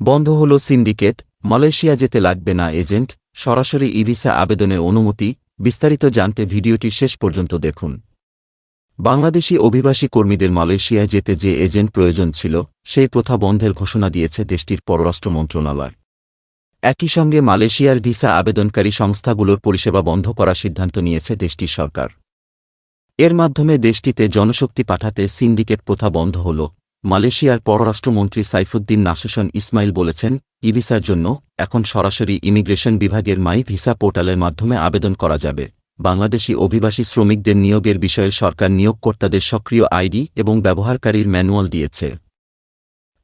বন্ধ হল syndicate, Malaysia যেতে লাগবে না এজেন্ট, সরাসরি ইভিসা আবেদনের অনুমতি, বিস্তারিত জানতে ভিডিওটি শেষ পর্যন্ত দেখুন। বাংলাদেশি অভিবাসী কর্মীদের মালয়েশিয়ায় যেতে যে এজেন্ট প্রয়োজন ছিল, সেই প্রথা বন্ধের ঘোষণা দিয়েছে দেশটির পররাষ্ট্র মন্ত্রণালয়। একই সঙ্গে মালয়েশিয়ার ভিসা আবেদনকারী সংস্থাগুলোর পরিষেবা বন্ধ করার সিদ্ধান্ত নিয়েছে দেশটির সরকার। এর মাধ্যমে দেশটিতে জনশক্তি পাঠাতে সিন্ডিকেট প্রথা বন্ধ হল। মালয়েশিয়ার পররাষ্ট্রমন্ত্রী সাইফুদ্দিন নাসুসন ইসমাইল বলেছেন, ইভিসার জন্য এখন সরাসরি ইমিগ্রেশন বিভাগের মাই ভিসা পোর্টালের মাধ্যমে আবেদন করা যাবে। বাংলাদেশি অভিবাসী শ্রমিকদের নিয়োগের বিষয়ে সরকার নিয়োগকর্তাদের সক্রিয় আইডি এবং ব্যবহারকারীর ম্যানুয়াল দিয়েছে।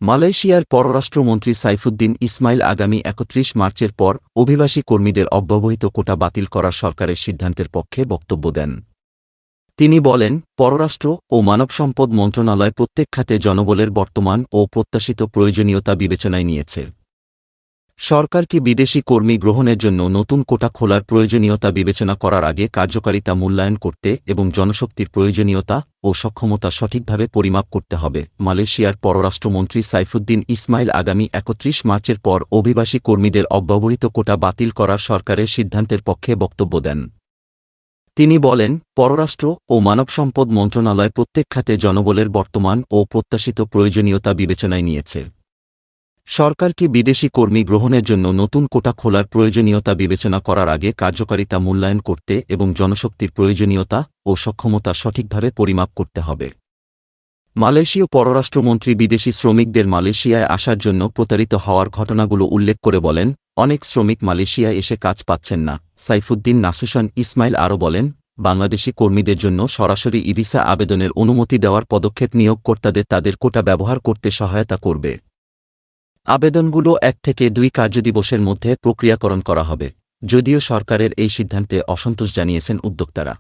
মালয়েশিয়ার পররাষ্ট্রমন্ত্রী সাইফুদ্দিন ইসমাইল আগামী একত্রিশ মার্চের পর অভিবাসী কর্মীদের অব্যবহিত কোটা বাতিল করার সরকারের সিদ্ধান্তের পক্ষে বক্তব্য দেন। তিনি বলেন, পররাষ্ট্র ও মানব সম্পদ মন্ত্রণালয় প্রত্যেক খাতে জনবলের বর্তমান ও প্রত্যাশিত প্রয়োজনীয়তা বিবেচনায় নিয়েছে। সরকারকে বিদেশি কর্মী গ্রহণের জন্য নতুন কোটা খোলার প্রয়োজনীয়তা বিবেচনা করার আগে কার্যকারিতা মূল্যায়ন করতে এবং জনশক্তির প্রয়োজনীয়তা ও সক্ষমতা সঠিকভাবে পরিমাপ করতে হবে, মালয়েশিয়ার পররাষ্ট্রমন্ত্রী সাইফুদ্দিন ইসমাইল আগামী একত্রিশ মার্চের পর অভিবাসী কর্মীদের অব্যবহৃত কোটা বাতিল করার সরকারের সিদ্ধান্তের পক্ষে বক্তব্য দেন। তিনি বলেন, পররাষ্ট্র ও মানব সম্পদ মন্ত্রণালয় প্রত্যেক খাতে জনবলের বর্তমান ও প্রত্যাশিত প্রয়োজনীয়তা বিবেচনায় নিয়েছে। সরকারকে বিদেশি কর্মী গ্রহণের জন্য নতুন কোটা খোলার প্রয়োজনীয়তা বিবেচনা করার আগে কার্যকারিতা মূল্যায়ন করতে এবং জনশক্তির প্রয়োজনীয়তা ও সক্ষমতা সঠিকভাবে পরিমাপ করতে হবে। মালয়েশীয় পররাষ্ট্রমন্ত্রী বিদেশি শ্রমিকদের মালয়েশিয়ায় আসার জন্য প্রতারিত হওয়ার ঘটনাগুলো উল্লেখ করে বলেন, অনেক শ্রমিক মালয়েশিয়ায় এসে কাজ পাচ্ছেন না। সাইফুদ্দিন নাসুসন ইসমাইল আরও বলেন, বাংলাদেশি কর্মীদের জন্য সরাসরি ইভিসা আবেদনের অনুমতি দেওয়ার পদক্ষেপ নিয়োগকর্তাদের তাদের কোটা ব্যবহার করতে সহায়তা করবে। আবেদনগুলো এক থেকে দুই কার্যদিবসের মধ্যে প্রক্রিয়াকরণ করা হবে, যদিও সরকারের এই সিদ্ধান্তে অসন্তোষ জানিয়েছেন উদ্যোক্তারা।